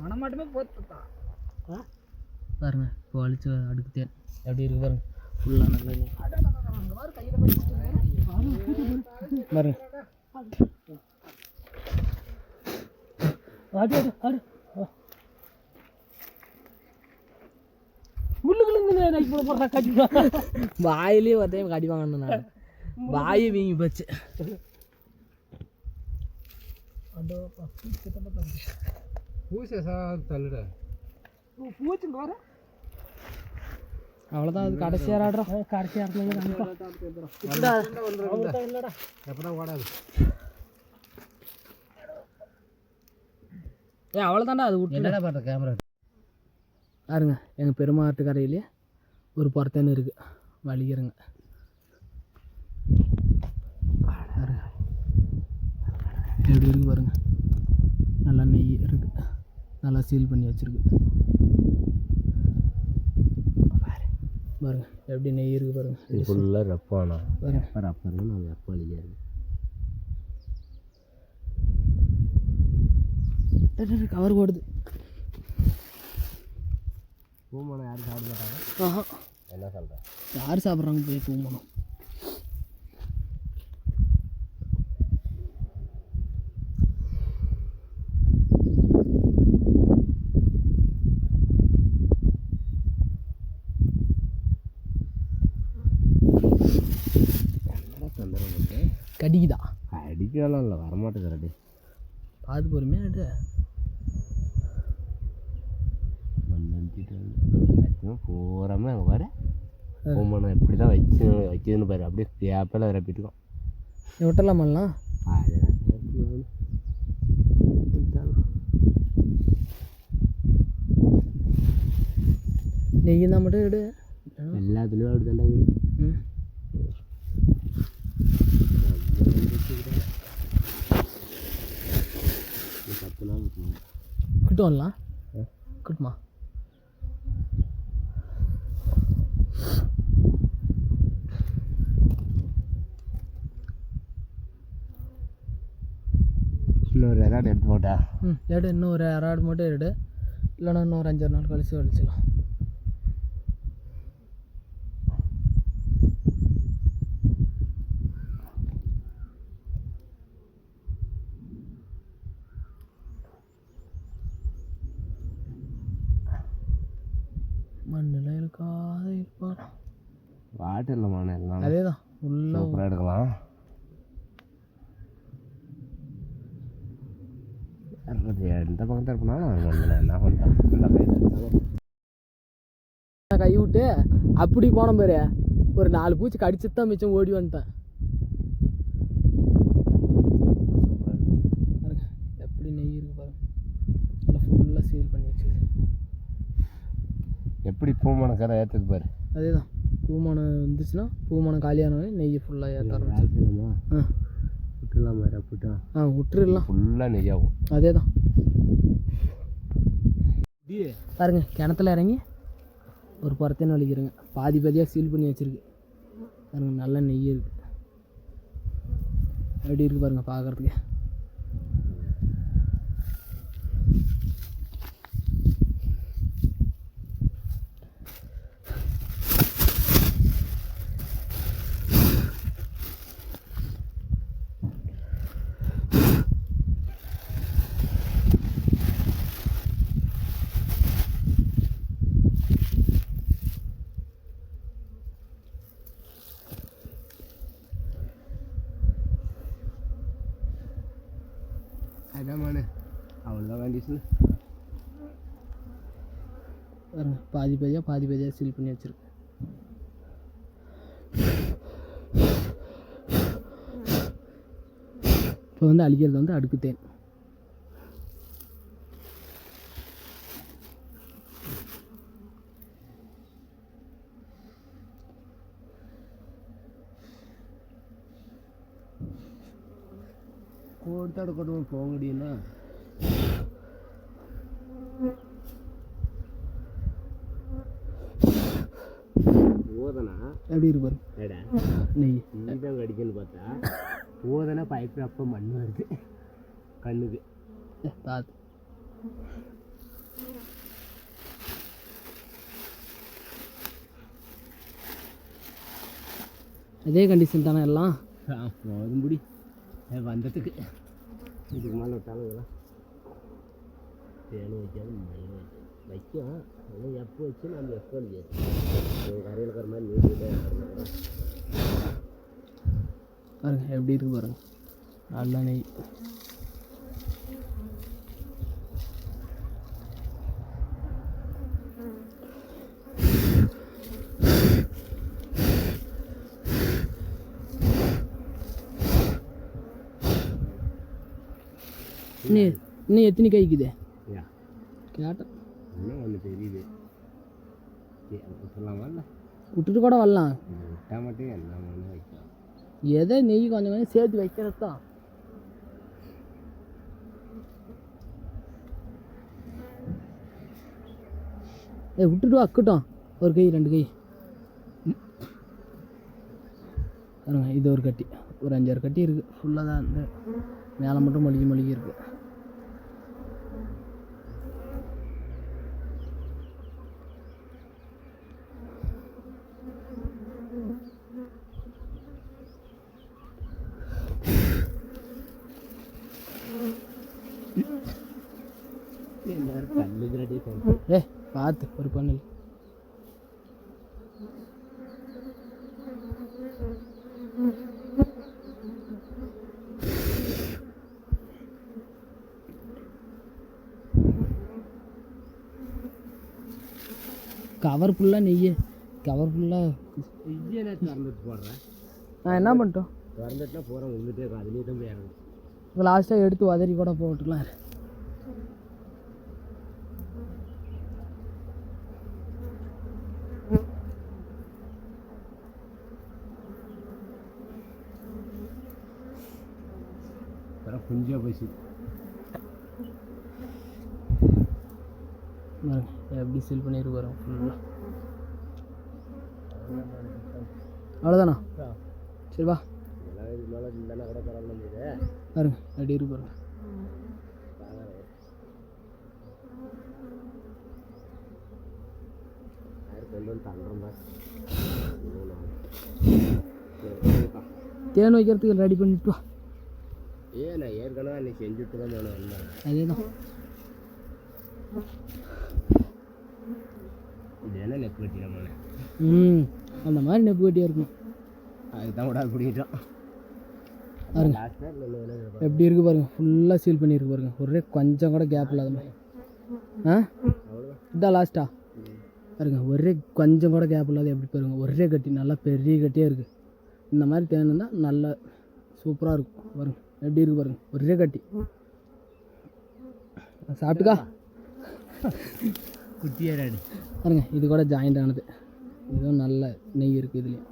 மனமாட்டமே பாருங்க இப்போ வலிச்சு அடுக்கு தேன் எப்படி இருக்கு பாருங்க. ஃபுல்லாக நல்லா பாருங்க. ஆடு ஆடு ஆடு வாயிலே ஒரு டைம் கடி வாங்கணும் நான். வாயை வீங்கி போச்சு. சார் தள்ளுட பூச்சுங்க வர அவ்வளோதான் அது கடைசியாக ஆடுறோம் கடைசியாக இல்லைடா எப்படா ஓடாது ஏ அவ்வளோதான்டா அது விட்டு என்னடா பண்ணுற கேமரா பாருங்க எங்கள் பெருமாட்டு கரையிலே ஒரு பொறத்தேன்னு இருக்குது வலிக்கிறங்க. எப்படி இருக்கு பாருங்க நல்லா நெய் இருக்கு நல்லா சீல் பண்ணி வச்சிருக்கு. பாரு. பாருங்க எப்படி நெய் இருக்கு பாருங்க. இது ஃபுல்லாக ரப்பானா எப்போ ரப்பர்னு நான் எப்போ அழிக்காது கவர் ஓடுது பூமானம் யாரும் சாப்பிட மாட்டாங்க? ஆஹா. என்ன சொல்கிறேன் யார் சாப்பிட்றாங்க போய் தூங்கணும் சந்திரன் வந்து கடிக்குதா? அடிக்கலாம் இல்லை வரமாட்டேங்குது ரெடி பார்த்து மேக்ஸிமம் பூராமே அங்கே பாரு. எப்படி தான் வச்சு வைக்கிதுன்னு பாரு. அப்படியே கேப்பில் ரப்பிட்டுக்கோம் விட்டலாமல்லாம் நெய் தான் மட்டும் எடு எல்லாத்துலேயும் அப்படி தாண்டாங்க ம் பத்து நாள் இருக்குங்க கிட்ட வரலாம் கிட்டுமா? இன்னொரு ரெக்கார்டு எடுத்து போட்டா. ம் எடு இன்னும் ஒரு அரை மட்டும் எடு. இல்லைன்னா இன்னும் ஒரு அஞ்சாறு நாள் கழிச்சு வலிச்சிக்கலாம் மண்ணில் இருக்காத இருப்பான் வாட்டரில் மான எல்லாம். அதே தான் சூப்பராக எடுக்கலாம். எந்த பக்கத்தில் மண்ணில் என்ன பண்ணுறான் நல்லா கை விட்டு அப்படி போன பாரு. ஒரு நாலு பூச்சி கடிச்சு தான் மிச்சம் ஓடி வந்துட்டேன். எப்படி நெய் இருக்கு பாருங்க. நல்லா ஃபுல்லாக சீல் பண்ணி வச்சுது எப்படி பூமான கரை ஏற்றுது பாரு. அதே தான் பூமானம் வந்துச்சுன்னா பூமானம் காலியானவனே நெய் ஃபுல்லாக ஏற்ற ஆரம்பிச்சு ஆரம்பிச்சிடலாமா ஆ. விட்டுலாமா ரப்பிட்டா ஆ விட்டுருலாம் ஃபுல்லாக நெய்யாகும். அதே தான் பாருங்க கிணத்துல இறங்கி ஒரு புறத்தேன்னு வலிக்கிறேங்க. பாதி பாதியாக சீல் பண்ணி வச்சிருக்கு. பாருங்க நல்ல நெய் இருக்கு. எப்படி இருக்கு பாருங்க பார்க்கறதுக்கு அதான் அவ்வளோதான் கண்டிஷன் பாதி பாதியாக பாதி பாதியாக சீல் பண்ணி வச்சுருக்கேன் இப்போ வந்து அழிக்கிறது வந்து அடுக்குத்தேன் கோட்டாடு கொண்டு போக முடியும்னா ஓதனா எப்படி இருக்கு பாருங்க ஏடா நெய். நீதான் கடிக்கன்னு பார்த்தா? ஓதனா பைப்பில் அப்போ மண் வருது. கண்ணுக்கு. பார்த்து இதே கண்டிஷன் தானே எல்லாம்? போதும் பிடி. வந்ததுக்கு. இதுக்கு மேலே விட்டாலும் இதெல்லாம் தேனி வைக்காது மயில் வைக்காது வைக்கும் ஆனால் எப்போ வச்சு நம்ம எப்போ இல்லையா கரையில் இருக்கிற மாதிரி நீட்டிகிட்டே பாருங்க எப்படி இருக்கு பாருங்க நல்ல நெய் இன்னும் இன்னும் எத்தனை கைக்குது கேட்டேன் இன்னும் ஒன்று தெரியுது சொல்லலாமா இல்லை விட்டுட்டு கூட வரலாம் விட்டால் மட்டும் என்ன ஒன்று வைக்கலாம் எதை நெய் கொஞ்சம் கொஞ்சம் சேர்த்து வைக்கிறது தான் ஏ விட்டுட்டு அக்கட்டும் ஒரு கை ரெண்டு கை பாருங்க இது ஒரு கட்டி ஒரு அஞ்சாறு கட்டி இருக்குது ஃபுல்லாக தான் இந்த மேலே மட்டும் மொழிகி மொழிகி இருக்குது ஏ பார்த்து ஒரு பண்ணு. கவர் ஃபுல்லாக நெய் கவர் ஃபுல்லாக நான் திறந்துட்டு போடுறேன். நான் என்ன பண்ணிட்டோம்? திறந்துட்டுனா போகிறேன் உங்கள்கிட்டே அதுலேயே தான் போய் இறங்கும் லாஸ்ட்டாக எடுத்து உதறி கூட போட்டுக்கலாம். கொஞ்சம் பாருங்க, எப்படி சீல் பண்ணிட்டு வரோம் ஃபுல்லாக அவ்வளோதானா சரி வா. பாருங்க எப்படி இருக்கு பாருங்க. தேன் வைக்கிறதுக்கு ரெடி பண்ணிட்டு வா. ஏ நான் ஏற்கனவே அன்னைக்கு செஞ்சுட்டு தான் போனேன் வந்தேன் அதே தான் இது என்ன நெக் வெட்டி நம்ம ம் அந்த மாதிரி நெப்பு கட்டியாக இருக்கும் அதுதான் விட பிடிக்கிட்டோம் பாருங்க. எப்படி இருக்கு பாருங்க. ஃபுல்லாக சீல் பண்ணியிருக்கு பாருங்க. ஒரே கொஞ்சம் கூட கேப் இல்லாத மாதிரி. ஆ? இதான் லாஸ்ட்டா பாருங்க. ஒரே கொஞ்சம் கூட கேப் இல்லாத எப்படி பாருங்க. ஒரே கட்டி நல்லா பெரிய கட்டியாக இருக்குது இந்த மாதிரி தேன் இருந்தால் நல்லா சூப்பராக இருக்கும். பாருங்க. எப்படி இருக்கு பாருங்க ஒரே கட்டி. சாப்பிட்டுக்கா? குட்டியாடாடு பாருங்க இது கூட ஜாயிண்ட் ஆனது. இதுவும் நல்ல நெய் இருக்குது இதுலேயும்.